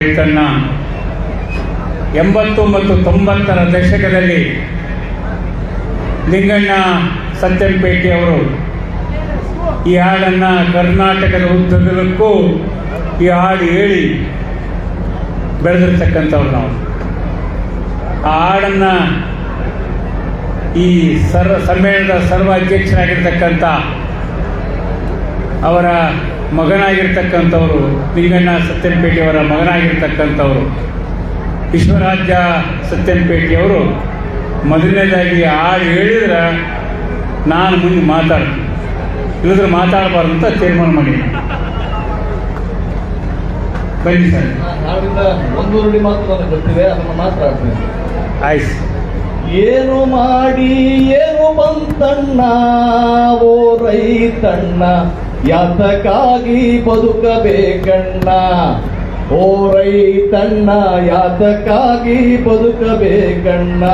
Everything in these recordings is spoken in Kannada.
ತನ್ನ ಎಂಬತ್ತು ಮತ್ತು ತೊಂಬತ್ತರ ದಶಕದಲ್ಲಿ ಲಿಂಗಣ್ಣ ಅವರು ಈ ಹಾಡನ್ನು ಕರ್ನಾಟಕದ ಉದ್ದಗಲಕ್ಕೂ ಈ ಹಾಡು ಹೇಳಿ ಬೆಳೆದಿರ್ತಕ್ಕಂಥವ್ರು ನಾವು. ಆ ಹಾಡನ್ನು ಈ ಸರ್ವ ಸಮ್ಮೇಳನದ ಸರ್ವ ಅಧ್ಯಕ್ಷರಾಗಿರ್ತಕ್ಕಂಥ ಅವರ ಮಗನಾಗಿರ್ತಕ್ಕಂಥವರು ನಿಂಗಣ್ಣ ಸತ್ಯನಪೇಟೆಯವರ ಮಗನಾಗಿರ್ತಕ್ಕಂಥವರು ವಿಶ್ವರಾಜ್ಯ ಸತ್ಯನಪೇಟೆಯವರು ಮೊದಲನೇದಾಗಿ ಹಾಡು ಹೇಳಿದ್ರೆ ನಾನು ಮುಂದೆ ಮಾತಾಡ್ತೀನಿ. ಇಲ್ಲದ್ರೆ ಮಾತಾಡಬಾರ್ದು ಅಂತ ತೀರ್ಮಾನ ಮಾಡಿದ್ದೀನಿ. ಬನ್ನಿ ಸರ್. ಒಂದು ನನಗೆ ಗೊತ್ತಿದೆ ಅದನ್ನು ಆಡ್ತೀನಿ ಆಯ್ತು. ಏನು ಮಾಡಿ ಏನು ಬಂತಣ್ಣ ಓ ರೈತಣ್ಣ ಯಾತಕ್ಕಾಗಿ ಬದುಕಬೇಕಣ್ಣ? ಓ ರೈತಣ್ಣ, ಯಾತಕ್ಕಾಗಿ ಬದುಕಬೇಕಣ್ಣ?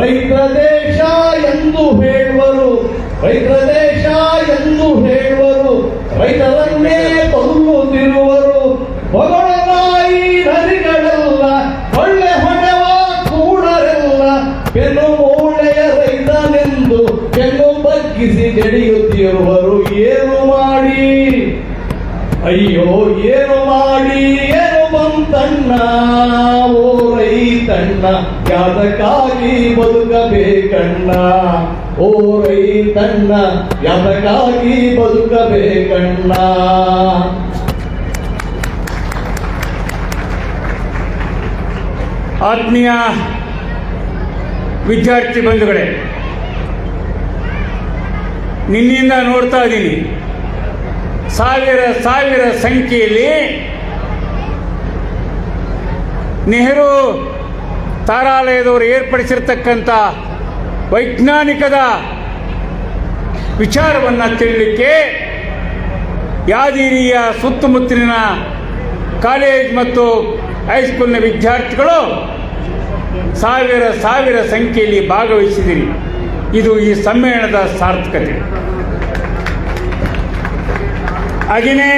ರೈತ ದೇಶ ಎಂದು ಹೇಳುವರು ರೈತ ದೇಶ ಎಂದು ಹೇಳುವರು, ರೈತರನ್ನೇ ಬದುಕುತ್ತಿರುವರು. ಹೊಗಳನಾಯಿ ನದಿಗಳೆಲ್ಲ, ಒಳ್ಳೆ ಹೊಣೆವ ಕೂಡರೆಲ್ಲ ಬೆನ್ನು ಬಗ್ಗಿಸಿ ಜಡಿಯುತ್ತಿರುವರು ಏನು ಮಾಡಿ? ಅಯ್ಯೋ, ಏನು ಮಾಡಿ? ಏನು ಬಂತಣ್ಣ? ಓ ರೈತಣ್ಣ, ಯಾತಕ್ಕಾಗಿ ಬದುಕಬೇಕಣ್ಣ? ಓ ರೈತಣ್ಣ, ಯಾತಕ್ಕಾಗಿ ಬದುಕಬೇಕಣ್ಣ? ಆತ್ಮೀಯ ವಿದ್ಯಾರ್ಥಿ ಬಂಧುಗಳೇ ನಿನ್ನಿಂದ ನೋಡ್ತಾ ಇದ್ದೀನಿ. ಸಾವಿರ ಸಾವಿರ ಸಂಖ್ಯೆಯಲ್ಲಿ ನೆಹರು ತಾರಾಲಯದವರು ಏರ್ಪಡಿಸಿರ್ತಕ್ಕಂಥ ವೈಜ್ಞಾನಿಕದ ವಿಚಾರವನ್ನು ತಿಳಿಲಿಕ್ಕೆ ಯಾದಿರಿಯ ಸುತ್ತಮುತ್ತಲಿನ ಕಾಲೇಜ್ ಮತ್ತು ಹೈಸ್ಕೂಲ್ನ ವಿದ್ಯಾರ್ಥಿಗಳು ಸಾವಿರ ಸಾವಿರ ಸಂಖ್ಯೆಯಲ್ಲಿ ಭಾಗವಹಿಸಿದಿರಿ ಇದು ಈ ಸಮ್ಮೇಳನದ ಸಾರ್ಥಕತೆ. ಹಾಗೆಯೇ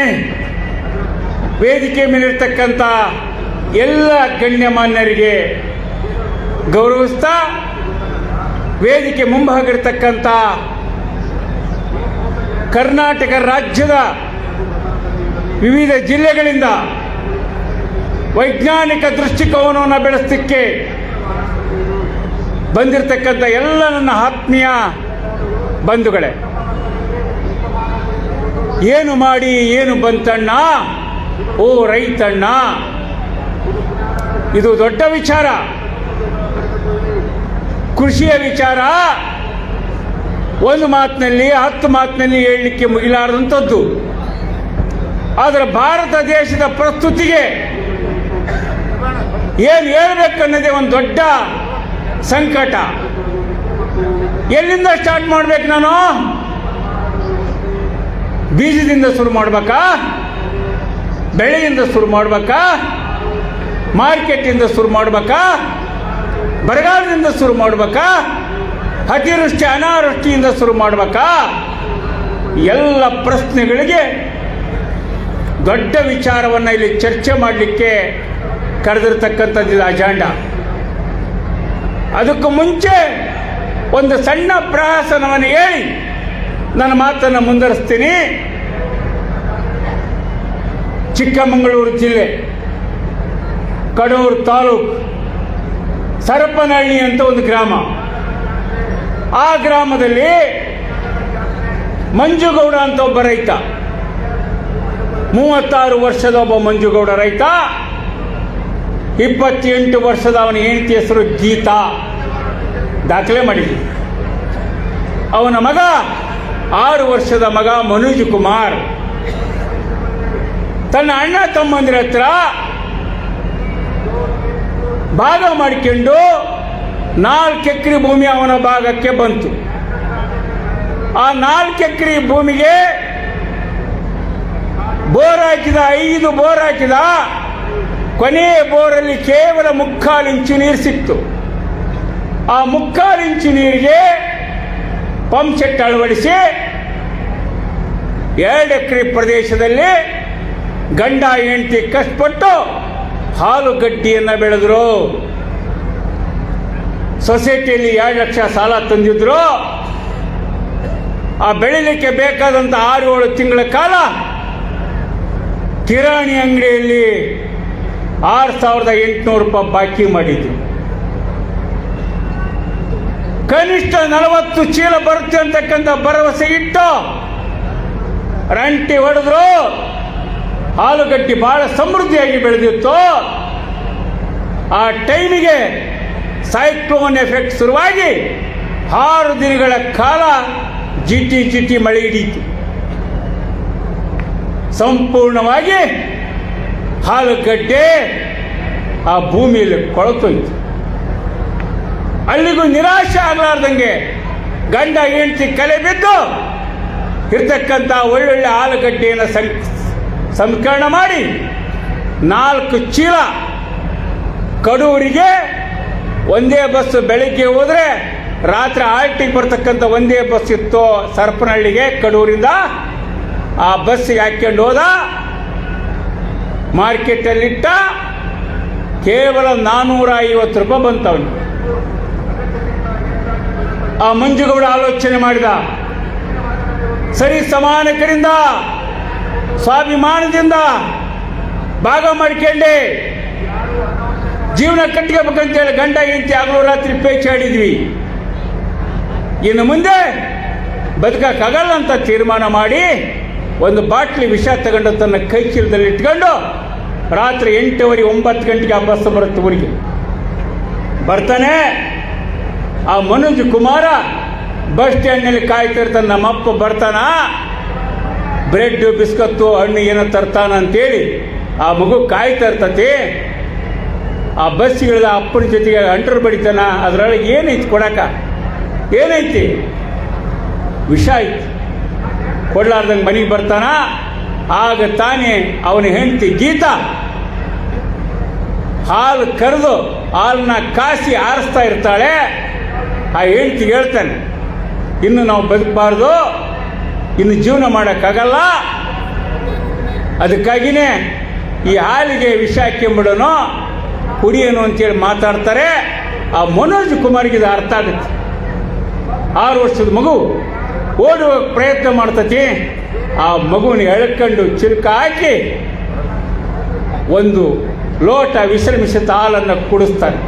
ವೇದಿಕೆ ಮೇಲಿರ್ತಕ್ಕಂಥ ಎಲ್ಲ ಗಣ್ಯಮಾನ್ಯರಿಗೆ ಗೌರವಿಸ್ತಾ ವೇದಿಕೆ ಮುಂಭಾಗಿರ್ತಕ್ಕಂಥ ಕರ್ನಾಟಕ ರಾಜ್ಯದ ವಿವಿಧ ಜಿಲ್ಲೆಗಳಿಂದ ವೈಜ್ಞಾನಿಕ ದೃಷ್ಟಿಕೋನವನ್ನು ಬೆಳೆಸಲಿಕ್ಕೆ ಬಂದಿರತಕ್ಕಂಥ ಎಲ್ಲ ನನ್ನ ಆತ್ಮೀಯ ಬಂಧುಗಳೇ, ಏನು ಮಾಡಿ, ಏನು ಬಂತಣ್ಣ? ಓ ರೈತಣ್ಣ, ಇದು ದೊಡ್ಡ ವಿಚಾರ. ಕೃಷಿಯ ವಿಚಾರ, ಒಂದು ಮಾತಿನಲ್ಲಿ, ಹತ್ತು ಮಾತಿನಲ್ಲಿ ಹೇಳಲಿಕ್ಕೆ ಮುಗಿಲಾರದಂಥದ್ದು. ಆದರೆ ಭಾರತ ದೇಶದ ಪ್ರಸ್ತುತಿಗೆ ಏನು ಹೇಳಬೇಕನ್ನೋದೇ ಒಂದು ದೊಡ್ಡ ಸಂಕಟ. ಎಲ್ಲಿಂದ ಸ್ಟಾರ್ಟ್ ಮಾಡ್ಬೇಕು ನಾನು? ಬೀಜದಿಂದ ಶುರು ಮಾಡ್ಬೇಕಾ? ಬೆಳೆಯಿಂದ ಶುರು ಮಾಡ್ಬೇಕಾ? ಮಾರ್ಕೆಟಿಂದ ಶುರು ಮಾಡ್ಬೇಕಾ? ಬರಗಾಲದಿಂದ ಶುರು ಮಾಡ್ಬೇಕಾ? ಅತಿವೃಷ್ಟಿ, ಅನಾವೃಷ್ಟಿಯಿಂದ ಶುರು ಮಾಡ್ಬೇಕಾ? ಎಲ್ಲ ಪ್ರಶ್ನೆಗಳಿಗೆ ದೊಡ್ಡ ವಿಚಾರವನ್ನು ಇಲ್ಲಿ ಚರ್ಚೆ ಮಾಡಲಿಕ್ಕೆ ಕರೆದಿರ್ತಕ್ಕಂಥದ್ದು ಇದು ಅಜಾಂಡ. ಅದಕ್ಕೂ ಮುಂಚೆ ಒಂದು ಸಣ್ಣ ಪ್ರಹಸನವನ್ನು ಹೇಳಿ ನನ್ನ ಮಾತನ್ನು ಮುಂದುವರಿಸ್ತೀನಿ. ಚಿಕ್ಕಮಗಳೂರು ಜಿಲ್ಲೆ, ಕಡೂರು ತಾಲೂಕು, ಸರಪನಹಳ್ಳಿ ಅಂತ ಒಂದು ಗ್ರಾಮ. ಆ ಗ್ರಾಮದಲ್ಲಿ ಮಂಜುಗೌಡ ಅಂತ ಒಬ್ಬ ರೈತ, ಮೂವತ್ತಾರು ವರ್ಷದ ಒಬ್ಬ ಮಂಜುಗೌಡ ರೈತ ಇಪ್ಪತ್ತೆಂಟು ವರ್ಷದ ಅವನ ಹೆಂಡತಿ ಹೆಸರು ಗೀತಾ. ದಾಖಲೆ ಮಾಡಿದ್ವಿ ಅವನ ಮಗ, ಆರು ವರ್ಷದ ಮಗ ಮನೋಜ್ ಕುಮಾರ್. ತನ್ನ ಅಣ್ಣ ತಮ್ಮಂದಿರ ಹತ್ರ ಭಾಗ ಮಾಡಿಕೊಂಡು ನಾಲ್ಕು ಎಕರೆ ಭೂಮಿ ಅವನ ಭಾಗಕ್ಕೆ ಬಂತು. ಆ ನಾಲ್ಕು ಎಕರೆ ಭೂಮಿಗೆ ಬೋರ್ ಹಾಕಿದ, ಐದು ಬೋರ್ ಹಾಕಿದ ಕೊನೆಯ ಬೋರಲ್ಲಿ ಕೇವಲ ಮುಕ್ಕಾಲು ಇಂಚು ನೀರು ಸಿಕ್ತು. ಆ ಮುಕ್ಕಾಲು ಇಂಚು ನೀರಿಗೆ ಪಂಪ್ ಸೆಟ್ ಅಳವಡಿಸಿ ಎರಡು ಎಕರೆ ಪ್ರದೇಶದಲ್ಲಿ ಗಂಡ ಹೆಂಡತಿ ಕಷ್ಟಪಟ್ಟು ಹಾಲು ಗಟ್ಟಿಯನ್ನು ಬೆಳೆದ್ರು. ಸೊಸೈಟಿಯಲ್ಲಿ ಎರಡು ಲಕ್ಷ ಸಾಲ ತಂದಿದ್ರು. ಆ ಬೆಳಿಲಿಕ್ಕೆ ಬೇಕಾದಂಥ ಆರು ಏಳು ತಿಂಗಳ ಕಾಲ ಕಿರಾಣಿ ಅಂಗಡಿಯಲ್ಲಿ ಆರು ಸಾವಿರದ ಎಂಟುನೂರು ರೂಪಾಯಿ ಬಾಕಿ ಮಾಡಿದ್ರು. ಕನಿಷ್ಠ ನಲವತ್ತು ಚೀಲ ಬರುತ್ತೆ ಅಂತಕ್ಕಂಥ ಭರವಸೆ ಇಟ್ಟು ರಂಟಿ ಹೊಡೆದ್ರು. ಆಲೂಗಡ್ಡಿ ಬಹಳ ಸಮೃದ್ಧಿಯಾಗಿ ಬೆಳೆದಿತ್ತು. ಆ ಟೈಮಿಗೆ ಸೈಕ್ಲೋನ್ ಎಫೆಕ್ಟ್ ಶುರುವಾಗಿ ಆರು ದಿನಗಳ ಕಾಲ ಜಿಟಿ ಜಿಟಿ ಮಳೆ ಹಿಡೀತು ಸಂಪೂರ್ಣವಾಗಿ ಹಾಲುಗಡ್ಡೆ ಆ ಭೂಮಿಯಲ್ಲಿ ಕೊಳತೋಯ್ತು ಅಲ್ಲಿಗೂ ನಿರಾಶೆ ಆಗಲಾರ್ದಂಗೆ ಗಂಡ ಹೆಂಡತಿ ಕಲೆ ಬಿದ್ದು ಇರ್ತಕ್ಕಂಥ ಒಳ್ಳೊಳ್ಳೆ ಆಲೂಗಡ್ಡೆಯನ್ನು ಸಂ, ಸಂಸ್ಕರಣ ಮಾಡಿ ನಾಲ್ಕು ಚೀಲ ಕಡೂರಿಗೆ ಒಂದೇ ಬಸ್ ಬೆಳಗ್ಗೆ ಹೋದರೆ ರಾತ್ರಿ ಆಲ್ಟಿಗೆ ಬರ್ತಕ್ಕಂಥ ಒಂದೇ ಬಸ್ ಇತ್ತು ಸರ್ಪನಹಳ್ಳಿಗೆ, ಕಡೂರಿಂದ. ಆ ಬಸ್ಸಿಗೆ ಹಾಕ್ಕೊಂಡು ಹೋದ. ಮಾರ್ಕೆಟಲ್ಲಿಟ್ಟ ಕೇವಲ ನಾನ್ನೂರ ಐವತ್ತು ರೂಪಾಯಿ ಬಂತವನು. ಆ ಮಂಜುಗೌಡ ಆಲೋಚನೆ ಮಾಡಿದ, ಸರಿ ಸಮಾನಕರಿಂದ ಸ್ವಾಭಿಮಾನದಿಂದ ಭಾಗ ಮಾಡ್ಕೊಂಡೆ. ಜೀವನ ಕಟ್ಕೋಬೇಕಂತೇಳಿ ಗಂಡ, ಹೆಂಡತಿ ಆಗಲೂ ರಾತ್ರಿ ಪೇಚಾಡಿದ್ವಿ ಇನ್ನು ಮುಂದೆ ಬದುಕಕ್ಕಾಗಲ್ಲ ಅಂತ ತೀರ್ಮಾನ ಮಾಡಿ ಒಂದು ಬಾಟ್ಲಿ ವಿಷ ತಗೊಂಡು ತನ್ನ ಕೈ ಚೀಲದಲ್ಲಿ ಇಟ್ಕೊಂಡು ರಾತ್ರಿ ಎಂಟುವರೆ ಒಂಬತ್ತು ಗಂಟೆಗೆ ಆ ಬಸ್ ಬರುತ್ತೆ ಊರಿಗೆ. ಬರ್ತಾನೆ, ಆ ಮನೋಜ್ ಕುಮಾರ ಬಸ್ ಸ್ಟ್ಯಾಂಡ್ನಲ್ಲಿ ಕಾಯ್ತಿರ್ತಾನೆ ನಮ್ಮಪ್ಪ ಬರ್ತಾನ ಬ್ರೆಡ್ ಬಿಸ್ಕತ್ತು, ಹಣ್ಣು ಏನೋ ತರ್ತಾನ ಅಂತೇಳಿ ಆ ಮಗು ಕಾಯ್ತಾ ಇರ್ತತಿ. ಆ ಬಸ್ಸಿಗಳ ಅಪ್ಪನ ಜೊತೆಗೆ ಅಂಟರ್ ಬಡಿತಾನ, ಅದರೊಳಗೆ ಏನೈತಿ ಕೊಡಕ ಏನೈತಿ? ವಿಷ ಐತಿ. ಕೊಡ್ಲಾರ್ದಂಗೆ ಮನೆಗೆ ಬರ್ತಾನ, ಆಗ ತಾನೇ ಅವನ ಹೆಂಡತಿ ಗೀತಾ ಹಾಲು ಕರೆದು ಹಾಲನ್ನ ಕಾಸಿ ಆರಿಸ್ತಾ ಇರ್ತಾಳೆ. ಆ ಹೆಂಡತಿ ಹೇಳ್ತಾನೆ, ಇನ್ನು ನಾವು ಬದುಕಬಾರ್ದು, ಇನ್ನು ಜೀವನ ಮಾಡೋಕ್ಕಾಗಲ್ಲ. ಅದಕ್ಕಾಗಿಯೇ ಈ ಹಾಲಿಗೆ ವಿಷ ಹಾಕ್ಕೊಂಬಿಡೋನು ಕುಡಿಯೋನು ಅಂತೇಳಿ ಮಾತಾಡ್ತಾರೆ. ಆ ಮನೋಜ್ ಕುಮಾರ್ಗೆ ಇದು ಅರ್ಥ ಆಗುತ್ತೆ. ಆರು ವರ್ಷದ ಮಗು. ಓಡುವ ಪ್ರಯತ್ನ ಮಾಡ್ತತಿ, ಆ ಮಗುವಿನ ಎಳ್ಕೊಂಡು ಚಿರುಕ ಹಾಕಿ ಒಂದು ಲೋಟ ವಿಶ್ರಮಿಸಿದ ಹಾಲನ್ನು ಕುಡಿಸ್ತಾರೆ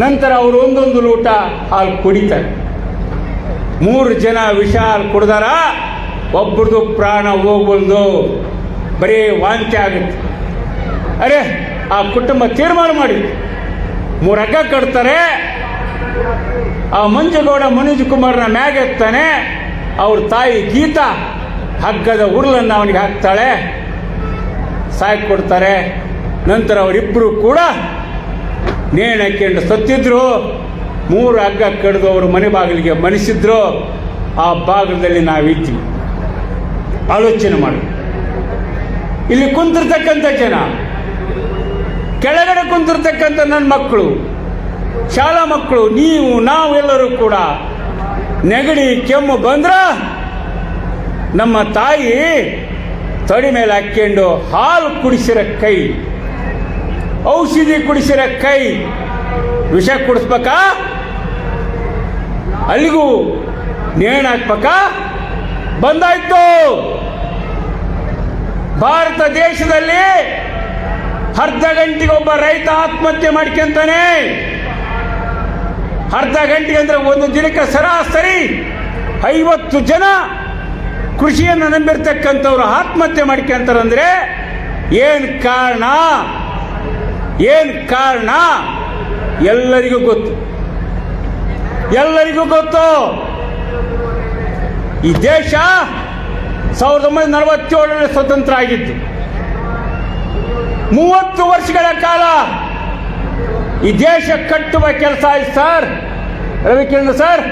ನಂತರ ಅವರು ಒಂದೊಂದು ಲೋಟ ಹಾಲು ಕುಡಿತಾರೆ. ಮೂರು ಜನ ವಿಷ ಹಾಲು ಕುಡ್ದಾರ ಒಬ್ಬರದು ಪ್ರಾಣ ಹೋಗ್ಬಲ್ದು ಬರೀ ವಾಂತಿ ಆಗುತ್ತೆ. ಅರೆ, ಆ ಕುಟುಂಬ ತೀರ್ಮಾನ ಮಾಡಿ ಮೂರಗ್ಗ ಕಟ್ತಾರೆ ಆ ಮಂಜುಗೌಡ ಮನೋಜ್ ಕುಮಾರ್ನ ಮ್ಯಾಗೆತ್ತಾನೆ ಅವ್ರ ತಾಯಿ ಗೀತಾ ಹಗ್ಗದ ಉರುಳನ್ನು ಅವನಿಗೆ ಹಾಕ್ತಾಳೆ. ಸಾಕಿ ಕೊಡ್ತಾರೆ. ನಂತರ ಅವರಿಬ್ಬರು ಕೂಡ ನೇಣಕ್ಕೆಂಡು ಸತ್ತಿದ್ರು. ಮೂರು ಹಗ್ಗ ಕಡಿದು ಅವರು ಮನೆ ಬಾಗಿಲಿಗೆ ಮಣಿಸಿದ್ರು. ಆ ಭಾಗದಲ್ಲಿ ನಾವಿದ್ವಿ ಆಲೋಚನೆ ಮಾಡಿ ಇಲ್ಲಿ ಕುಂತಿರ್ತಕ್ಕಂಥ ಜನ, ಕೆಳಗಡೆ ಕುಂತಿರ್ತಕ್ಕಂಥ ನನ್ನ ಮಕ್ಕಳು ಶಾಲಾ ಮಕ್ಕಳು, ನೀವು ನಾವೆಲ್ಲರೂ ಕೂಡ ನೆಗಡಿ, ಕೆಮ್ಮು ಬಂದ್ರ ನಮ್ಮ ತಾಯಿ ತೊಡೆ ಮೇಲೆ ಹಾಕ್ಕೊಂಡು ಹಾಲು ಕುಡಿಸಿರ ಕೈ, ಔಷಧಿ ಕುಡಿಸಿರ ಕೈ, ವಿಷ ಕುಡಿಸ್ಬೇಕಾ? ಅಲ್ಲಿಗೂ ನೇಣ ಹಾಕ್ಬೇಕಾ? ಬಂದಾಯ್ತು. ಭಾರತ ದೇಶದಲ್ಲಿ ಅರ್ಧ ಗಂಟೆಗೆ ಒಬ್ಬ ರೈತ ಆತ್ಮಹತ್ಯೆ ಮಾಡ್ಕೊಂತಾನೆ. ಅರ್ಧ ಗಂಟೆಗೆ ಅಂದ್ರೆ ಒಂದು ದಿನಕ್ಕೆ ಸರಾಸರಿ ಐವತ್ತು ಜನ ಕೃಷಿಯನ್ನು ನಂಬಿರ್ತಕ್ಕಂಥವ್ರು ಆತ್ಮಹತ್ಯೆ ಮಾಡ್ಕೊಂತಾರಂದ್ರೆ ಏನು ಕಾರಣ? ಏನು ಕಾರಣ? ಎಲ್ಲರಿಗೂ ಗೊತ್ತು. ಎಲ್ಲರಿಗೂ ಗೊತ್ತು. ಈ ದೇಶ ಸಾವಿರದ ಒಂಬೈನೂರ ನಲವತ್ತೇಳರಲ್ಲಿ ಸ್ವತಂತ್ರ ಆಗಿತ್ತು. ಮೂವತ್ತು ವರ್ಷಗಳ ಕಾಲ ಈ ದೇಶ ಕಟ್ಟುವ ಕೆಲಸ ಆಯ್ತು ಸರ್. ರವಿಕಿರಣ್ ಸರ್,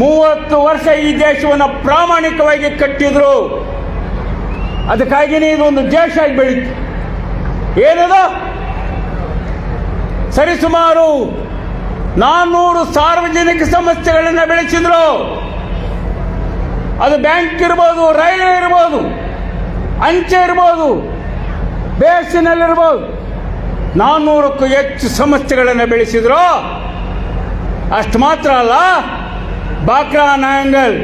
ಮೂವತ್ತು ವರ್ಷ ಈ ದೇಶವನ್ನು ಪ್ರಾಮಾಣಿಕವಾಗಿ ಕಟ್ಟಿದ್ರು. ಅದಕ್ಕಾಗಿಯೇ ಒಂದು ದೇಶ ಆಗಿ ಬೆಳೀತು ಏನದು? ಸರಿಸುಮಾರು ನಾನ್ನೂರು ಸಾರ್ವಜನಿಕ ಸಮಸ್ಯೆಗಳನ್ನು ಬೆಳೆಸಿದ್ರು. ಅದು ಬ್ಯಾಂಕ್ ಇರ್ಬೋದು, ರೈಲ್ವೆ ಇರ್ಬೋದು, ಅಂಚೆ ಇರ್ಬೋದು, ಬೇಸಿನಲ್ಲಿರ್ಬೋದು. ನಾನ್ನೂರಕ್ಕೂ ಹೆಚ್ಚು ಸಮಸ್ಯೆಗಳನ್ನು ಬೆಳೆಸಿದ್ರು. ಅಷ್ಟು ಮಾತ್ರ ಅಲ್ಲ, ಬಾಕ್ರಾ ನಾಯಂಗಲ್,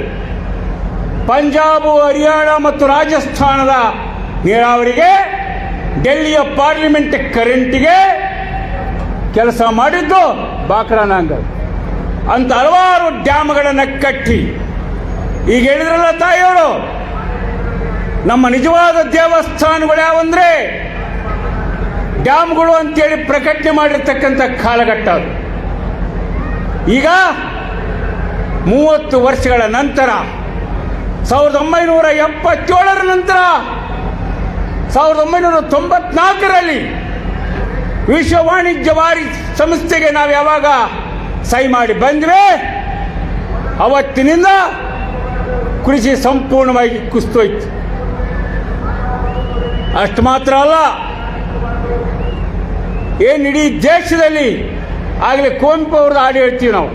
ಪಂಜಾಬು, ಹರಿಯಾಣ ಮತ್ತು ರಾಜಸ್ಥಾನದ ನೀರಾವರಿಗೆ, ಡೆಲ್ಲಿಯ ಪಾರ್ಲಿಮೆಂಟ್ ಕರೆಂಟಿಗೆ ಕೆಲಸ ಮಾಡಿದ್ದು ಬಾಕ್ರಾ ನಾಯಂಗಲ್. ಅಂತ ಹಲವಾರು ಡ್ಯಾಮ್ಗಳನ್ನು ಕಟ್ಟಿ. ಈಗ ಹೇಳಿದ್ರಲ್ಲ ತಾಯಿಯವರು, ನಮ್ಮ ನಿಜವಾದ ದೇವಸ್ಥಾನಗಳು ಯಾವಂದ್ರೆ ಡ್ಯಾಮ್ಗಳು ಅಂತೇಳಿ ಪ್ರಕಟಣೆ ಮಾಡಿರ್ತಕ್ಕಂಥ ಕಾಲಘಟ್ಟ ಅದು. ಈಗ ಮೂವತ್ತು ವರ್ಷಗಳ ನಂತರ, ಸಾವಿರದ ಒಂಬೈನೂರ ಎಪ್ಪತ್ತೇಳರ ನಂತರ, ಸಾವಿರದ ಒಂಬೈನೂರ ತೊಂಬತ್ನಾಲ್ಕರಲ್ಲಿ ವಿಶ್ವ ವಾಣಿಜ್ಯ ವಾರಿ ಸಂಸ್ಥೆಗೆ ನಾವು ಯಾವಾಗ ಸಹಿ ಮಾಡಿ ಬಂದ್ವಿ, ಅವತ್ತಿನಿಂದ ಕೃಷಿ ಸಂಪೂರ್ಣವಾಗಿ ಕುಸ್ತೋಯ್ತು ಅಷ್ಟು ಮಾತ್ರ ಅಲ್ಲ ಏನು ಇಡೀ ದೇಶದಲ್ಲಿ ಆಗಲೇ ಕುವೆಂಪು ಅವ್ರದ್ದು ಹಾಡು ಹೇಳ್ತೀವಿ ನಾವು.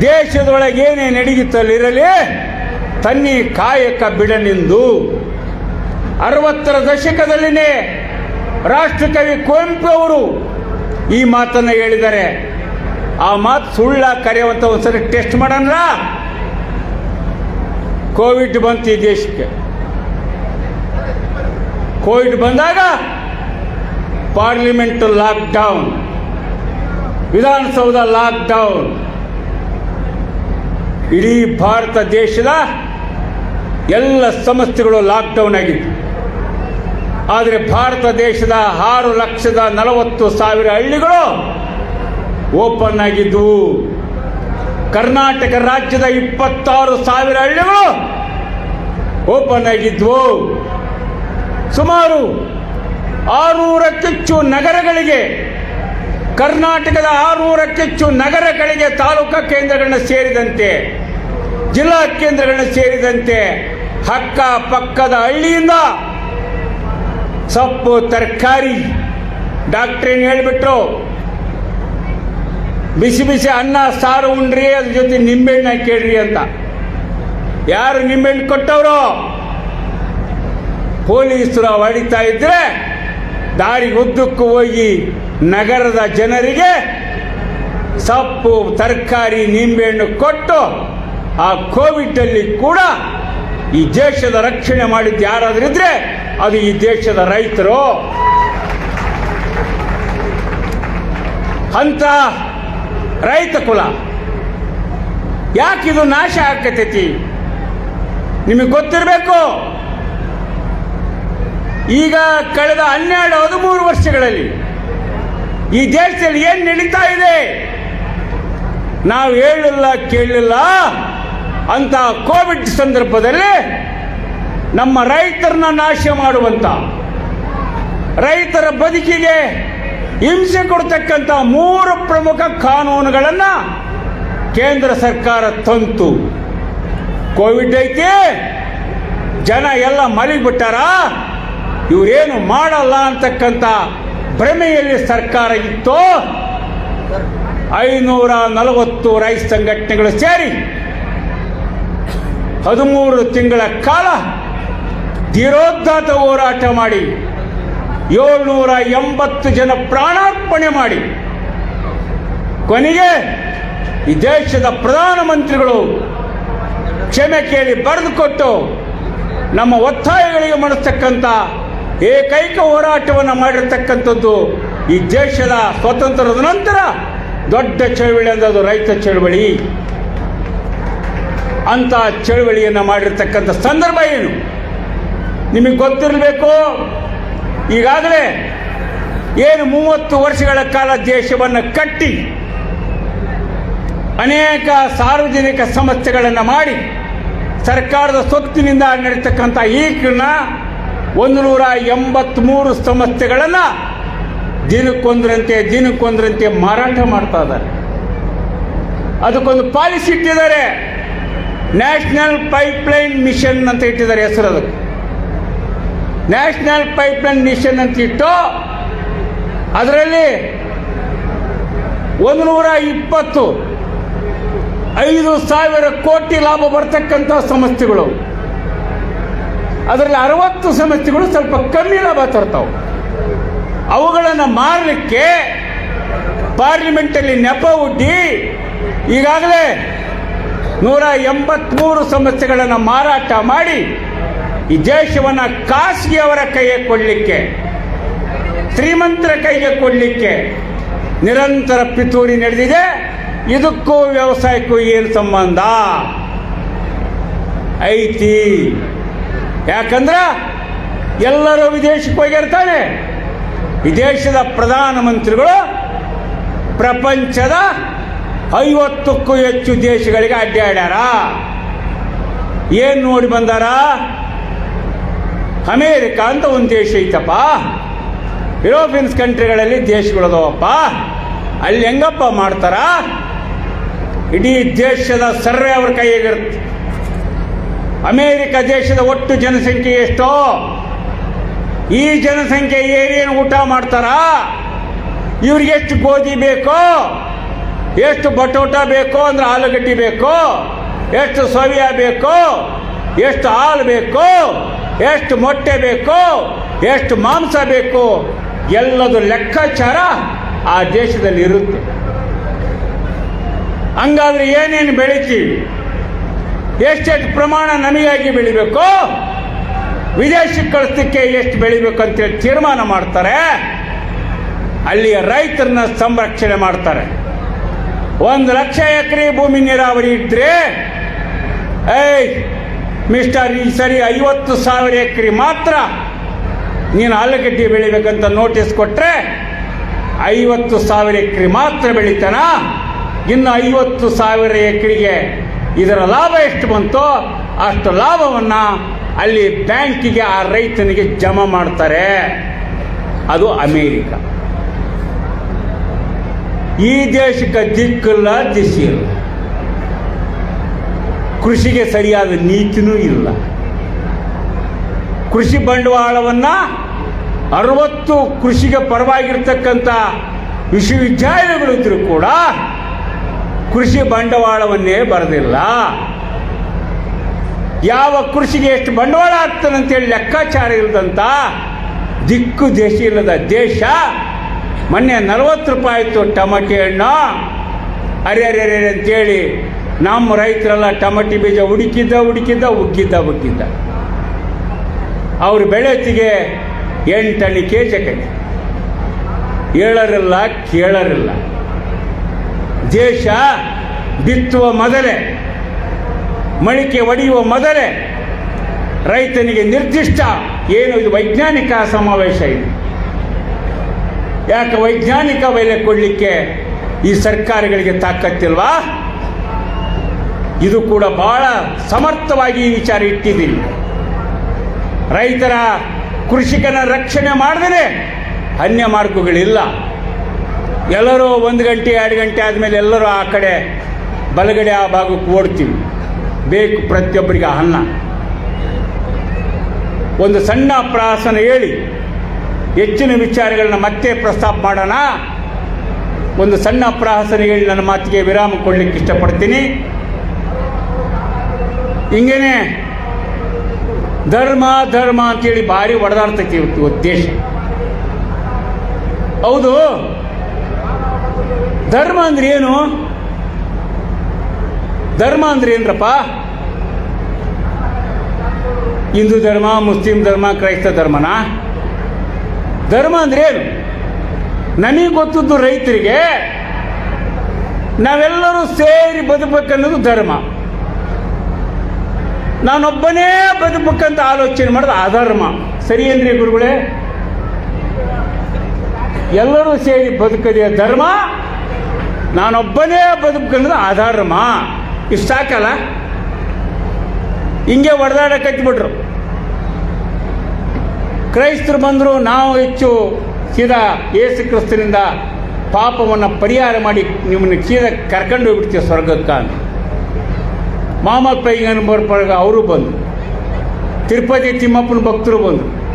ದೇಶದೊಳಗೆ ಏನೇ ನಡೀತಲ್ಲಿರಲಿ, ತನ್ನಿ ಕಾಯಕ ಬಿಡನೆಂದು. ಅರವತ್ತರ ದಶಕದಲ್ಲಿನೇ ರಾಷ್ಟ್ರಕವಿ ಕುವೆಂಪು ಅವರು ಈ ಮಾತನ್ನು ಹೇಳಿದ್ದಾರೆ ಆ ಮಾತು ಸುಳ್ಳ ಕರೆಯುವಂತ ಒಂದ್ಸರಿ ಟೆಸ್ಟ್ ಮಾಡೋಣ ಕೋವಿಡ್ ಬಂತು ಈ ದೇಶಕ್ಕೆ. ಕೋವಿಡ್ ಬಂದಾಗ ಪಾರ್ಲಿಮೆಂಟ್ ಲಾಕ್ಡೌನ್, ವಿಧಾನಸೌಧ ಲಾಕ್ಡೌನ್. ಇಡೀ ಭಾರತ ದೇಶದ ಎಲ್ಲ ಸಂಸ್ಥೆಗಳು ಲಾಕ್ಡೌನ್ ಆಗಿತ್ತು. ಆದರೆ ಭಾರತ ದೇಶದ ಆರು ಲಕ್ಷದ ನಲವತ್ತು ಸಾವಿರ ಹಳ್ಳಿಗಳು ಓಪನ್ ಆಗಿದ್ದವು ಕರ್ನಾಟಕ ರಾಜ್ಯದ ಇಪ್ಪತ್ತಾರು ಸಾವಿರ ಹಳ್ಳಿಗಳು ಓಪನ್ ಆಗಿದ್ವು. ಸುಮಾರು ಆರುನೂರಕ್ಕೆಚ್ಚು ನಗರಗಳಿಗೆ, ಕರ್ನಾಟಕದ ಆರುನೂರಕ್ಕೆಚ್ಚು ನಗರಗಳಿಗೆ ತಾಲೂಕಾ ಕೇಂದ್ರಗಳನ್ನ ಸೇರಿದಂತೆ, ಜಿಲ್ಲಾ ಕೇಂದ್ರಗಳನ್ನ ಸೇರಿದಂತೆ ಹಕ್ಕ ಪಕ್ಕದ ಹಳ್ಳಿಯಿಂದ ಸೊಪ್ಪು, ತರಕಾರಿ ಡಾಕ್ಟ್ರೇನು ಹೇಳಿಬಿಟ್ರು? ಬಿಸಿ ಬಿಸಿ ಅನ್ನ, ಸಾರು ಉಂಡ್ರಿ, ಅದ್ರ ಜೊತೆ ನಿಂಬೆಹಣ್ಣು ಕೇಳ್ರಿ ಅಂತ. ಯಾರು ನಿಂಬೆಹಣ್ಣು ಕೊಟ್ಟವರು? ಪೊಲೀಸರು ಹೊಡಿತಾ ಇದ್ರೆ ದಾರಿ ಉದ್ದಕ್ಕೂ ಹೋಗಿ ನಗರದ ಜನರಿಗೆ ಸೊಪ್ಪು, ತರಕಾರಿ, ನಿಂಬೆಹಣ್ಣು ಕೊಟ್ಟು ಆ ಕೋವಿಡ್ ಅಲ್ಲಿ ಕೂಡ ಈ ದೇಶದ ರಕ್ಷಣೆ ಮಾಡಿದ್ದು ಯಾರಾದ್ರೂ ಇದ್ರೆ ಅದು ಈ ದೇಶದ ರೈತರು. ಅಂತ ರೈತ ಕುಲ. ಯಾಕಿದು ನಾಶ ಆಕತೈತಿ ನಿಮಗೆ ಗೊತ್ತಿರಬೇಕು? ಈಗ ಕಳೆದ ಹನ್ನೆರಡು ಹದಿಮೂರು ವರ್ಷಗಳಲ್ಲಿ ಈ ದೇಶದಲ್ಲಿ ಏನು ನಡೀತಾ ಇದೆ? ನಾವು ಹೇಳಲ್ಲ ಕೇಳಲಿಲ್ಲ. ಅಂತ ಕೋವಿಡ್ ಸಂದರ್ಭದಲ್ಲಿ ನಮ್ಮ ರೈತರನ್ನ ನಾಶ ಮಾಡುವಂತ, ರೈತರ ಬದುಕಿಗೆ ಹಿಂಸೆ ಕೊಡ್ತಕ್ಕಂಥ ಮೂರು ಪ್ರಮುಖ ಕಾನೂನುಗಳನ್ನು ಕೇಂದ್ರ ಸರ್ಕಾರ ತಂತು. ಕೋವಿಡ್ ಐತಿ, ಜನ ಎಲ್ಲ ಮಲಗಿಬಿಟ್ಟಾರ? ಇವರೇನು ಮಾಡಲ್ಲ ಅಂತಕ್ಕಂಥ ಭ್ರಮೆಯಲ್ಲಿ ಸರ್ಕಾರ ಇತ್ತು, ಐನೂರ ನಲವತ್ತು ರೈತ ಸಂಘಟನೆಗಳು ಸೇರಿ ಹದಿಮೂರು ತಿಂಗಳ ಕಾಲ ಧೀರೋದ್ಧಾತ ಹೋರಾಟ ಮಾಡಿ, ಏಳ್ನೂರ ಎಂಬತ್ತು ಜನ ಪ್ರಾಣಾರ್ಪಣೆ ಮಾಡಿ, ಕೊನೆಗೆ ಈ ದೇಶದ ಪ್ರಧಾನಮಂತ್ರಿಗಳು ಕ್ಷಮೆ ಕೇಳಿ ಬರೆದುಕೊಟ್ಟು ನಮ್ಮ ಒತ್ತಾಯಗಳಿಗೆ ಮಾಡಿಸ್ತಕ್ಕಂಥ ಏಕೈಕ ಹೋರಾಟವನ್ನು ಮಾಡಿರತಕ್ಕಂಥದ್ದು ಈ ದೇಶದ ಸ್ವಾತಂತ್ರ್ಯದ ನಂತರ ದೊಡ್ಡ ಚಳವಳಿ ಅಂದದು ರೈತ ಚಳವಳಿ. ಅಂತ ಚಳವಳಿಯನ್ನು ಮಾಡಿರ್ತಕ್ಕಂಥ ಸಂದರ್ಭ ಏನು? ನಿಮಗೆ ಗೊತ್ತಿರಬೇಕು? ಈಗಾಗಲೇ ಏನು ಮೂವತ್ತು ವರ್ಷಗಳ ಕಾಲ ದೇಶವನ್ನು ಕಟ್ಟಿ ಅನೇಕ ಸಾರ್ವಜನಿಕ ಸಮಸ್ಯೆಗಳನ್ನು ಮಾಡಿ ಸರ್ಕಾರದ ಸ್ವತ್ತಿನಿಂದ ನಡೀತಕ್ಕಂಥ ಈಗಿನ ಒಂದು ನೂರ ಎಂಬತ್ಮೂರು ಸಂಸ್ಥೆಗಳನ್ನು ದಿನಕ್ಕೊಂದರಂತೆ ದಿನಕ್ಕೊಂದರಂತೆ ಮಾರಾಟ ಮಾಡ್ತಾ ಇದ್ದಾರೆ. ಅದಕ್ಕೊಂದು ಪಾಲಿಸಿ ಇಟ್ಟಿದ್ದಾರೆ. ನ್ಯಾಷನಲ್ ಪೈಪ್ಲೈನ್ ಮಿಷನ್ ಅಂತ ಇಟ್ಟಿದ್ದಾರೆ ಹೆಸರು ಅದಕ್ಕೆ. ನ್ಯಾಷನಲ್ ಪೈಪ್ಲೈನ್ ಮಿಷನ್ ಅಂತ ಇಟ್ಟು ಅದರಲ್ಲಿ ಒಂದು ನೂರ ಇಪ್ಪತ್ತು ಐದು ಸಾವಿರ ಕೋಟಿ ಲಾಭ ಬರ್ತಕ್ಕಂಥ ಸಂಸ್ಥೆಗಳು ಅದರಲ್ಲಿ ಅರವತ್ತು ಸಮಸ್ಯೆಗಳು ಸ್ವಲ್ಪ ಕಮ್ಮಿ ಲಾಭ ತರ್ತಾವೆ. ಅವುಗಳನ್ನು ಮಾರಲಿಕ್ಕೆ ಪಾರ್ಲಿಮೆಂಟಲ್ಲಿ ನೆಪ ಹುಟ್ಟಿ ಈಗಾಗಲೇ ನೂರ ಎಂಬತ್ಮೂರು ಸಮಸ್ಯೆಗಳನ್ನು ಮಾರಾಟ ಮಾಡಿ ಈ ದೇಶವನ್ನು ಖಾಸಗಿಯವರ ಕೈಗೆ ಕೊಡಲಿಕ್ಕೆ, ಶ್ರೀಮಂತರ ಕೈಗೆ ಕೊಡಲಿಕ್ಕೆ ನಿರಂತರ ಪಿತೂರಿ ನಡೆದಿದೆ. ಇದಕ್ಕೂ ವ್ಯವಸಾಯಕ್ಕೂ ಏನು ಸಂಬಂಧ? ಐತಿ. ಯಾಕಂದ್ರೆ ಎಲ್ಲರೂ ವಿದೇಶಕ್ಕೆ ಹೋಗಿರ್ತಾರೆ ವಿದೇಶದ ಪ್ರಧಾನಮಂತ್ರಿಗಳು ಪ್ರಪಂಚದ ಐವತ್ತಕ್ಕೂ ಹೆಚ್ಚು ದೇಶಗಳಿಗೆ ಅಡ್ಡಾಡ್ಯಾರ. ಏನು ನೋಡಿ ಬಂದಾರ? ಅಮೇರಿಕ ಅಂತ ಒಂದು ದೇಶ ಐತಪ್ಪ. ಯುರೋಪಿಯನ್ಸ್ ಕಂಟ್ರಿಗಳಲ್ಲಿ ದೇಶಗಳದವಪ್ಪ. ಅಲ್ಲಿ ಹೆಂಗಪ್ಪ ಮಾಡ್ತಾರ? ಇಡೀ ದೇಶದ ಸರ್ವೆ ಅವ್ರ ಕೈಯಾಗಿರುತ್ತೆ. ಅಮೇರಿಕ ದೇಶದ ಒಟ್ಟು ಜನಸಂಖ್ಯೆ ಎಷ್ಟೋ? ಈ ಜನಸಂಖ್ಯೆ ಏರಿಯನ್ ಊಟ ಮಾಡ್ತಾರಾ? ಇವ್ರಿಗೆ ಎಷ್ಟು ಗೋಧಿ ಬೇಕೋ? ಎಷ್ಟು ಬಟೋಟ ಬೇಕೋ ಅಂದ್ರೆ ಆಲೂಗಡ್ಡಿ ಬೇಕೋ? ಎಷ್ಟು ಸೋವಿಯಾ ಬೇಕೋ? ಎಷ್ಟು ಹಾಲು ಬೇಕೋ? ಎಷ್ಟು ಮೊಟ್ಟೆ ಬೇಕೋ? ಎಷ್ಟು ಮಾಂಸ ಬೇಕು? ಎಲ್ಲದು ಲೆಕ್ಕಾಚಾರ ಆ ದೇಶದಲ್ಲಿ ಇರುತ್ತೆ. ಹಂಗಾದ್ರೆ ಏನೇನು ಬೆಳಿತೀವಿ? ಎಷ್ಟೆಷ್ಟು ಪ್ರಮಾಣ ನಮಗಾಗಿ ಬೆಳಿಬೇಕು, ವಿದೇಶಕ್ಕೆ ಕಳಿಸ್ಲಿಕ್ಕೆ ಎಷ್ಟು ಬೆಳಿಬೇಕು ಅಂತೇಳಿ ತೀರ್ಮಾನ ಮಾಡ್ತಾರೆ. ಅಲ್ಲಿಯ ರೈತರನ್ನ ಸಂರಕ್ಷಣೆ ಮಾಡ್ತಾರೆ. ಒಂದು ಲಕ್ಷ ಎಕರೆ ಭೂಮಿ ನೀರಾವರಿ ಇದ್ರೆ, ಏಯ್, ಮಿಸ್ಟರ್, ಈ ಸರಿ ಐವತ್ತು ಸಾವಿರ ಎಕರೆ ಮಾತ್ರ ನೀನು ಆಲೂಗಡ್ಡೆ ಬೆಳಿಬೇಕಂತ ನೋಟಿಸ್ ಕೊಟ್ಟರೆ ಐವತ್ತು ಸಾವಿರ ಎಕರೆ ಮಾತ್ರ ಬೆಳಿತಾನ? ಇನ್ನು ಐವತ್ತು ಸಾವಿರ ಎಕರೆಗೆ ಇದರ ಲಾಭ ಎಷ್ಟು ಬಂತೋ ಅಷ್ಟು ಲಾಭವನ್ನು ಅಲ್ಲಿ ಬ್ಯಾಂಕಿಗೆ ಆ ರೈತನಿಗೆ ಜಮಾ ಮಾಡ್ತಾರೆ. ಅದು ಅಮೇರಿಕ. ಈ ದೇಶಕ್ಕೆ ದಿಕ್ಕಿಲ್ಲ ದಿಸಿಲ್ಲ ಕೃಷಿಗೆ ಸರಿಯಾದ ನೀತಿನೂ ಇಲ್ಲ. ಕೃಷಿ ಬಂಡವಾಳವನ್ನು ಅರವತ್ತು ಕೃಷಿಗೆ ಪರವಾಗಿರ್ತಕ್ಕಂಥ ವಿಶ್ವವಿದ್ಯಾಲಯಗಳಿದ್ದರೂ ಕೂಡ ಕೃಷಿ ಬಂಡವಾಳವನ್ನೇ ಬರೆದಿಲ್ಲ. ಯಾವ ಕೃಷಿಗೆ ಎಷ್ಟು ಬಂಡವಾಳ ಆಗ್ತಾನಂತೇಳಿ ಲೆಕ್ಕಾಚಾರ ಇಲ್ಲದಂತ ದಿಕ್ಕು ದೇಶ ಇಲ್ಲದ ದೇಶ ಮೊನ್ನೆ ನಲವತ್ತು ರೂಪಾಯಿ ಇತ್ತು ಟಮಟಿ ಹಣ್ಣು. ಅರೆ ಅರೆ ಅಂತೇಳಿ ನಮ್ಮ ರೈತರೆಲ್ಲ ಟಮಟಿ ಬೀಜ ಹುಡುಕಿದ್ದ ಹುಡುಕಿದ್ದ, ಉಗ್ಗಿದ್ದ ಉಗ್ಗಿದ್ದ. ಅವ್ರ ಬೆಳೆತಿಗೆ ಎಂಟಣಿ ಕೆ ಜಿ ಹೇಳರಿಲ್ಲ ಕೇಳರಿಲ್ಲ. ದೇಶ ಬಿತ್ತುವ ಮೊದಲೇ ಮಳಿಕೆ ಒಡೆಯುವ ಮೊದಲೇ ರೈತನಿಗೆ ನಿರ್ದಿಷ್ಟ ಏನು ಇದು ವೈಜ್ಞಾನಿಕ ಸಮಾವೇಶ ಇದು. ಯಾಕೆ ವೈಜ್ಞಾನಿಕ ಬೆಲೆ ಕೊಡಲಿಕ್ಕೆ ಈ ಸರ್ಕಾರಗಳಿಗೆ ತಾಕತ್ತಿಲ್ವಾ? ಇದು ಕೂಡ ಬಹಳ ಸಮರ್ಥವಾಗಿ ಈ ವಿಚಾರ ಇಟ್ಟಿದ್ದೀನಿ ರೈತರ ಕೃಷಿಕನ ರಕ್ಷಣೆ ಮಾಡಿದರೆ ಅನ್ಯ ಮಾರ್ಗಗಳಿಲ್ಲ. ಎಲ್ಲರೂ ಒಂದು ಗಂಟೆ, ಎರಡು ಗಂಟೆ ಆದಮೇಲೆ ಎಲ್ಲರೂ ಆ ಕಡೆ ಬಲಗಡೆ ಆ ಭಾಗಕ್ಕೆ ಓಡ್ತೀವಿ. ಬೇಕು ಪ್ರತಿಯೊಬ್ಬರಿಗೆ ಅನ್ನ. ಒಂದು ಸಣ್ಣ ಪ್ರಾಸನ ಹೇಳಿ, ಹೆಚ್ಚಿನ ವಿಚಾರಗಳನ್ನ ಮತ್ತೆ ಪ್ರಸ್ತಾಪ ಮಾಡೋಣ. ಒಂದು ಸಣ್ಣ ಪ್ರಹಸನ ಹೇಳಿ ನನ್ನ ಮಾತಿಗೆ ವಿರಾಮ ಕೊಡಲಿಕ್ಕೆ ಇಷ್ಟಪಡ್ತೀನಿ. ಹಿಂಗೇನೆ ಧರ್ಮ ಧರ್ಮ ಅಂತೇಳಿ ಭಾರಿ ಒಡೆದಾಡ್ತೈತಿ ಇವತ್ತು ಉದ್ದೇಶ ಹೌದು ಧರ್ಮ ಅಂದ್ರೆ ಏನು? ಧರ್ಮ ಅಂದ್ರೆ ಏನ್ರಪ್ಪ? ಹಿಂದೂ ಧರ್ಮ, ಮುಸ್ಲಿಂ ಧರ್ಮ, ಕ್ರೈಸ್ತ ಧರ್ಮನಾ? ಧರ್ಮ ಅಂದ್ರೆ ಏನು? ನನಗೆ ಗೊತ್ತದ್ದು ರೈತರಿಗೆ ನಾವೆಲ್ಲರೂ ಸೇರಿ ಬದುಕಬೇಕನ್ನೋದು ಧರ್ಮ. ನಾನೊಬ್ಬನೇ ಬದುಕಬೇಕಂತ ಆಲೋಚನೆ ಮಾಡೋದು ಅಧರ್ಮ. ಸರಿ ಅಂದ್ರೆ ಗುರುಗಳೇ? ಎಲ್ಲರೂ ಸೇರಿ ಬದುಕದೇ ಧರ್ಮ, ನಾನೊಬ್ಬನೇ ಬದುಕನ್ನೋದು ಅಧರ್ಮ ಇಷ್ಟು ಸಾಕಲ್ಲ? ಹಿಂಗೆ ಒಡೆದಾಡ ಕಟ್ಟಿಬಿಟ್ರು ಕ್ರೈಸ್ತರು ಬಂದರು, ನಾವು ಹೆಚ್ಚು ಸೀದಾ ಯೇಸು ಕ್ರಿಸ್ತನಿಂದ ಪಾಪವನ್ನು ಪರಿಹಾರ ಮಾಡಿ ನಿಮ್ಮನ್ನ ಸೀದಾ ಕರ್ಕೊಂಡು ಹೋಗ್ಬಿಡ್ತೀವಿ ಸ್ವರ್ಗಕ್ಕೆ ಅಂತ. ಮೊಹಮ್ಮದ್ ಪೈಗನ್ ಬರ್ಪ ಅವರು ಬಂದರು. ತಿರುಪತಿ ತಿಮ್ಮಪ್ಪನ ಭಕ್ತರು ಬಂದರು.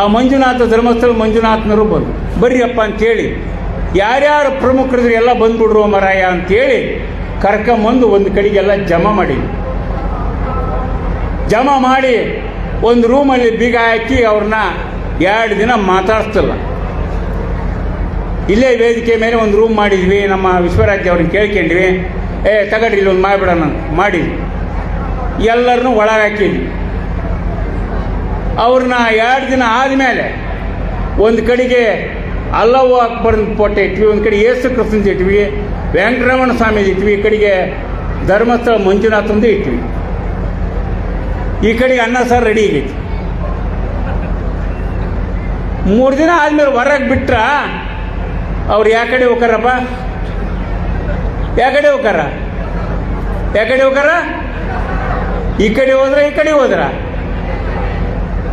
ಆ ಮಂಜುನಾಥ ಧರ್ಮಸ್ಥಳ ಮಂಜುನಾಥನವರು ಬಂದು ಬರ್ರಿಯಪ್ಪ ಅಂತೇಳಿ, ಯಾರ್ಯಾರು ಪ್ರಮುಖರಿದ್ರು ಎಲ್ಲ ಬಂದ್ಬಿಡ್ರು ಮರಾಯ ಅಂತೇಳಿ ಕರ್ಕೊಂಬಂದು ಒಂದು ಕಡೆಗೆಲ್ಲ ಜಮಾ ಮಾಡಿ. ಜಮಾ ಮಾಡಿ ಒಂದು ರೂಮಲ್ಲಿ ಬೀಗ ಹಾಕಿ ಅವ್ರನ್ನ ಎರಡು ದಿನ ಮಾತಾಡಿಸ್ತಿಲ್ಲ. ಇಲ್ಲೇ ವೇದಿಕೆ ಮೇಲೆ ಒಂದು ರೂಮ್ ಮಾಡಿದ್ವಿ, ನಮ್ಮ ವಿಶ್ವರಾಜ್ಯ ಅವ್ರನ್ನ ಕೇಳ್ಕೊಂಡ್ವಿ. ಏ ತಗಡಿ ಇಲ್ಲಿ ಒಂದು ಮಾಡಿಬಿಡೋಣ ಮಾಡಿದ್ವಿ. ಎಲ್ಲರನ್ನೂ ಒಳಗೆ ಹಾಕಿದ್ವಿ ಅವ್ರನ್ನ ಎರಡು ದಿನ ಆದಮೇಲೆ ಒಂದು ಕಡೆಗೆ ಅಲ್ಲವ್ವ ಅಕ್ಬರ್ನ ಫೋಟೋ ಇಟ್ವಿ, ಒಂದು ಕಡೆ ಯೇಸು ಕೃಷ್ಣದ ಇಟ್ವಿ, ವೆಂಕಟರಮಣ ಸ್ವಾಮಿದು ಇಟ್ವಿ, ಈ ಕಡೆಗೆ ಧರ್ಮಸ್ಥಳ ಮಂಜುನಾಥಂದು ಇಟ್ವಿ. ಈ ಕಡೆಗೆ ಅನ್ನ ಸಾರು ರೆಡಿ ಆಗೈತಿ ಮೂರು ದಿನ ಆದಮೇಲೆ ಹೊರಗೆ ಬಿಟ್ರ ಅವ್ರು ಯಾ ಕಡೆ ಹೋಗಾರಪ್ಪ ಯಾ ಕಡೆ ಹೋಗಾರ ಯಾ ಕಡೆ ಹೋಗಾರ ಈ ಕಡೆ ಹೋದ್ರ, ಈ ಕಡೆ ಹೋದ್ರ.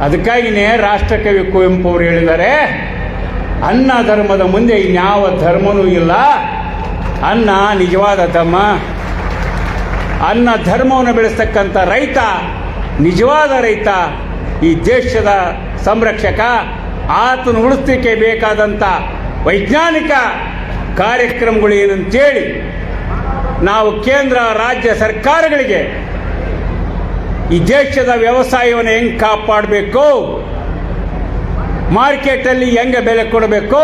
ಅದಕ್ಕಾಗಿನೇ ರಾಷ್ಟ್ರಕವಿ ಕುವೆಂಪು ಅವರು ಹೇಳಿದ್ದಾರೆ, ಅನ್ನ ಧರ್ಮದ ಮುಂದೆ ಇನ್ಯಾವ ಧರ್ಮನೂ ಇಲ್ಲ. ಅನ್ನ ನಿಜವಾದ ಧರ್ಮ. ಅನ್ನ ಧರ್ಮವನ್ನು ಬೆಳೆಸ್ತಕ್ಕಂಥ ರೈತ, ನಿಜವಾದ ರೈತ, ಈ ದೇಶದ ಸಂರಕ್ಷಕ, ಆತನ ಉಳಿಸ್ಲಿಕ್ಕೆ ಬೇಕಾದಂಥ ವೈಜ್ಞಾನಿಕ ಕಾರ್ಯಕ್ರಮಗಳು ಏನಂತೇಳಿ ನಾವು ಕೇಂದ್ರ, ರಾಜ್ಯ ಸರ್ಕಾರಗಳಿಗೆ ಈ ದೇಶದ ವ್ಯವಸಾಯವನ್ನು ಹೆಂಗೆ ಕಾಪಾಡಬೇಕು? ಮಾರ್ಕೆಟಲ್ಲಿ ಹೆಂಗೆ ಬೆಲೆ ಕೊಡಬೇಕು?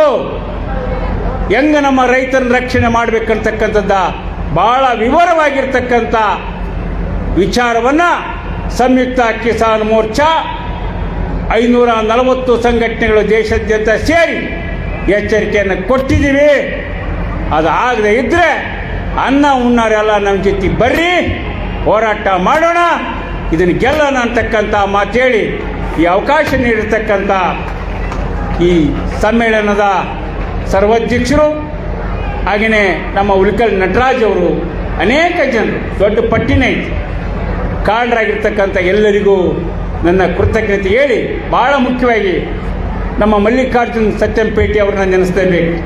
ಹೆಂಗೆ ನಮ್ಮ ರೈತನ ರಕ್ಷಣೆ ಮಾಡಬೇಕಂತಕ್ಕಂಥದ್ದ ಭಾಳ ವಿವರವಾಗಿರ್ತಕ್ಕಂಥ ವಿಚಾರವನ್ನು ಸಂಯುಕ್ತ ಕಿಸಾನ್ ಮೋರ್ಚಾ ಐನೂರ ನಲವತ್ತು ಸಂಘಟನೆಗಳು ದೇಶಾದ್ಯಂತ ಸೇರಿ ಎಚ್ಚರಿಕೆಯನ್ನು ಕೊಟ್ಟಿದ್ದೀವಿ. ಅದು ಆಗದೆ ಇದ್ದರೆ ಅನ್ನ ಉಣ್ಣಾರೆಲ್ಲ ನಮ್ಮ ಜೊತೆ ಬರ್ರಿ, ಹೋರಾಟ ಮಾಡೋಣ. ಇದನ್ನು ಗೆಲ್ಲೋಣ ಅಂತಕ್ಕಂಥ ಮಾತೇಳಿ ಈ ಅವಕಾಶ ನೀಡಿರ್ತಕ್ಕಂಥ ಈ ಸಮ್ಮೇಳನದ ಸರ್ವಾಧ್ಯಕ್ಷರು ಹಾಗೆಯೇ ನಮ್ಮ ಉಲ್ಕಲ್ ನಟರಾಜ್ ಅವರು ಅನೇಕ ಜನರು, ದೊಡ್ಡ ಪಟ್ಟಿನೇ ಐತಿ ಕಾರಣರಾಗಿರ್ತಕ್ಕಂಥ ಎಲ್ಲರಿಗೂ ನನ್ನ ಕೃತಜ್ಞತೆ ಹೇಳಿ ಭಾಳ ಮುಖ್ಯವಾಗಿ ನಮ್ಮ ಮಲ್ಲಿಕಾರ್ಜುನ್ ಸತ್ಯಂಪೇಟೆ ಅವ್ರನ್ನ ನೆನೆಸ್ಲೇಬೇಕು.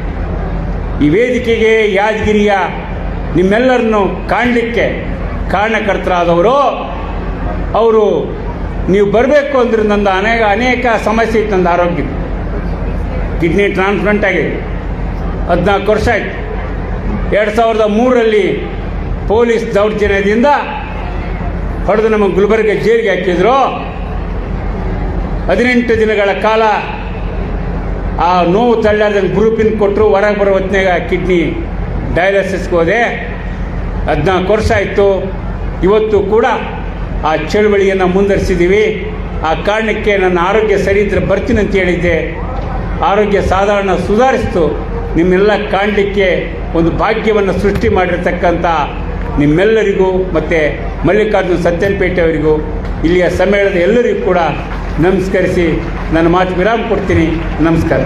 ಈ ವೇದಿಕೆಗೆ ಯಾದಗಿರಿಯ ನಿಮ್ಮೆಲ್ಲರನ್ನು ಕಾಣಲಿಕ್ಕೆ ಕಾರಣಕರ್ತರಾದವರು ಅವರು, ನೀವು ಬರಬೇಕು ಅಂದ್ರೆ ನಂದು ಅನೇಕ ಅನೇಕ ಸಮಸ್ಯೆ ಇತ್ತು, ನಂದು ಆರೋಗ್ಯದ ಕಿಡ್ನಿ ಟ್ರಾನ್ಸ್ಪ್ಲಾಂಟ್ ಆಗಿದೆ. ಹದಿನಾಲ್ಕು ವರ್ಷ ಆಯ್ತು. ಎರಡು ಸಾವಿರದ ಮೂರರಲ್ಲಿ ಪೊಲೀಸ್ ದೌರ್ಜನ್ಯದಿಂದ ಹೊಡೆದು ನಮ್ಮ ಗುಲ್ಬರ್ಗ ಜೈಲಿಗೆ ಹಾಕಿದ್ರು. ಹದಿನೆಂಟು ದಿನಗಳ ಕಾಲ ಆ ನೋವು ತಳ್ಳಾರ್ದಂಗೆ ಗ್ರೂಪಿನ ಕೊಟ್ಟರು, ಹೊರಗೆ ಬರೋ ಹೊತ್ನಾಗ ಕಿಡ್ನಿ ಡಯಾಲಿಸಿಸ್ಗೆ ಹೋದೆ. ಹದಿನಾಲ್ಕು ವರ್ಷ ಆಯಿತು. ಇವತ್ತು ಕೂಡ ಆ ಚಳುವಳಿಯನ್ನು ಮುಂದುವರಿಸಿದ್ದೀವಿ. ಆ ಕಾರಣಕ್ಕೆ ನನ್ನ ಆರೋಗ್ಯ ಸರಿ ಇದ್ದರೆ ಬರ್ತೀನಿ ಅಂತ ಹೇಳಿದ್ದೆ. ಆರೋಗ್ಯ ಸಾಧಾರಣ ಸುಧಾರಿಸ್ತು. ನಿಮ್ಮೆಲ್ಲ ಕಾಣಲಿಕ್ಕೆ ಒಂದು ಭಾಗ್ಯವನ್ನು ಸೃಷ್ಟಿ ಮಾಡಿರ್ತಕ್ಕಂಥ ನಿಮ್ಮೆಲ್ಲರಿಗೂ ಮತ್ತು ಮಲ್ಲಿಕಾರ್ಜುನ ಸತ್ಯನಪೇಟೆ ಅವರಿಗೂ, ಇಲ್ಲಿಯ ಸಮ್ಮೇಳನದ ಎಲ್ಲರಿಗೂ ಕೂಡ ನಮಸ್ಕರಿಸಿ ನನ್ನ ಮಾತು ವಿರಾಮ ಕೊಡ್ತೀನಿ. ನಮಸ್ಕಾರ.